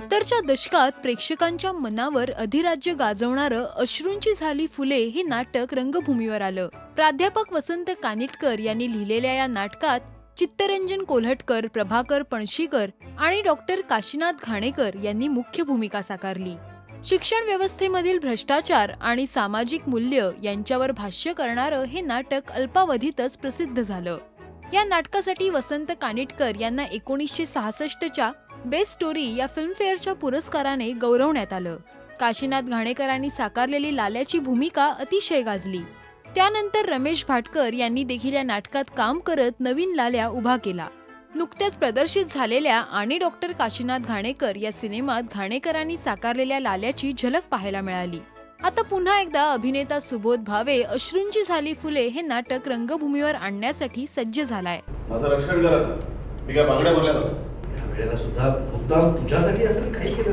सत्तरच्या दशकात प्रेक्षकांच्या मनावर अधिराज्य गाजवणारं अश्रूंची झाली फुले हे नाटक रंगभूमीवर आलं. प्राध्यापक वसंत कानिटकर यांनी लिहिलेल्या या नाटकात चित्तरंजन कोल्हटकर प्रभाकर पणशीकर आणि डॉक्टर काशीनाथ घाणेकर यांनी मुख्य भूमिका साकारली. शिक्षण व्यवस्थेमधील भ्रष्टाचार आणि सामाजिक मूल्य यांच्यावर भाष्य करणारं हे नाटक अल्पावधीतच प्रसिद्ध झालं. या नाटकासाठी वसंत कानिटकर यांना एकोणीसशे सहासष्टच्या बेस्ट स्टोरी या फिल्मफेअरच्या पुरस्काराने गौरवण्यात आलं. काशीनाथ घाणेकरांनी साकारलेली लाल्याची भूमिका अतिशय गाजली. त्यानंतर रमेश भाटकर यांनी देखील या नाटकात काम करत नवीन लाल्या उभा केला. नुकत्याच प्रदर्शित झालेल्या आणि डॉक्टर काशीनाथ घाणेकर या सिनेमात घाणेकरांनी साकारलेल्या लाल्याची झलक पाहायला मिळाली. आता पुन्हा एकदा अभिनेता सुबोध भावे अश्रूंची झाली फुले हे नाटक रंगभूमीवर आणण्यासाठी सज्ज झालाय. वेळेला सुद्धा मुद्दाम तुझ्यासाठी असं काही केलं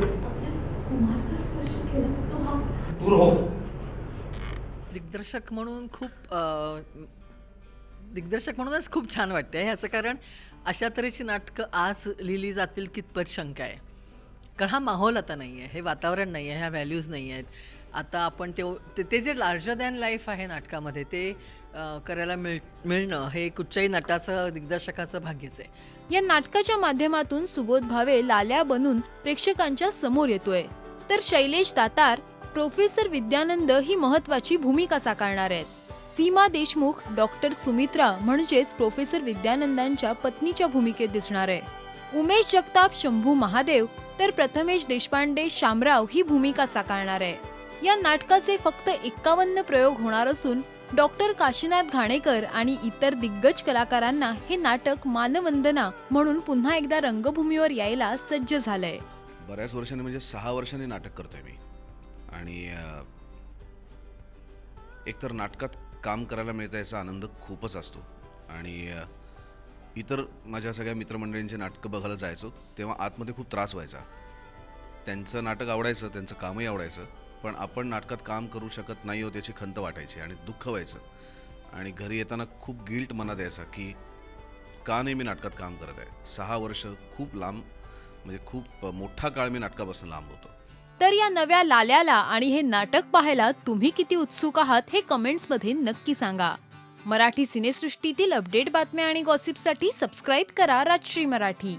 दूर हो. दिग्दर्शक म्हणून खूप दिग्दर्शक म्हणूनच खूप छान वाटते ह्याचं कारण अशा तऱ्हेची नाटकं आज लिहिली जातील कितपत शंका आहे. कारण हा माहोल आता नाही आहे हे वातावरण नाही आहे ह्या व्हॅल्यूज नाही आहेत आता आपण ते ते- जे लार्जर दॅन लाईफ आहे नाटकामध्ये ते करायला मिळ मिळणं हे कुठच्याही नटाचं दिग्दर्शकाचं भाग्यच आहे. या नाटकाच्या माध्यमातून सुबोध भावे लाल्या बनून प्रेक्षकांच्या समोर येतोय. तर शैलेश दातार प्रोफेसर विद्यानंद ही महत्वाची भूमिका साकारणार आहेत. सीमा देशमुख डॉक्टर सुमित्रा म्हणजेच प्रोफेसर विद्यानंदांच्या पत्नीच्या भूमिकेत दिसणार आहे. उमेश जगताप शंभू महादेव तर प्रथमेश देशपांडे शामराव ही भूमिका साकारणार आहे. या नाटकाचे फक्त एक्कावन्न प्रयोग होणार असून डॉक्टर काशीनाथ घाणेकर आणि इतर दिग्गज कलाकारांना हे नाटक मानवंदना म्हणून पुन्हा एकदा रंगभूमीवर यायला सज्ज झालंय. बऱ्याच वर्षांनी म्हणजे सहा वर्षांनी नाटक करतोय मी. आणि एकतर नाटकात काम करायला मिळतं याचा आनंद खूपच असतो. आणि इतर माझ्या सगळ्या मित्रमंडळींची नाटकं बघायला जायचो तेव्हा आतमध्ये खूप त्रास व्हायचा. त्यांचं नाटक आवडायचं त्यांचं कामही आवडायचं. पण आपण नाटकात काम करू शकत नाही हो त्याची खंत वाटायची आणि दुःख व्हायचं. आणि घरी येताना खूप गिल्ट मनात यायचा की का नाही मी नाटकात काम करत आहे? सहा वर्ष खूप लांब म्हणजे खूप मोठा काळ मी नाटकापासून लांब होतो. तर या नव्या लाल्याला आणि हे नाटक पाहायला तुम्ही किती उत्सुक आहात हे कमेंट्समध्ये नक्की सांगा. मराठी सिनेसृष्टीतील अपडेट बातम्या आणि गॉसिपसाठी सबस्क्राईब करा राजश्री मराठी.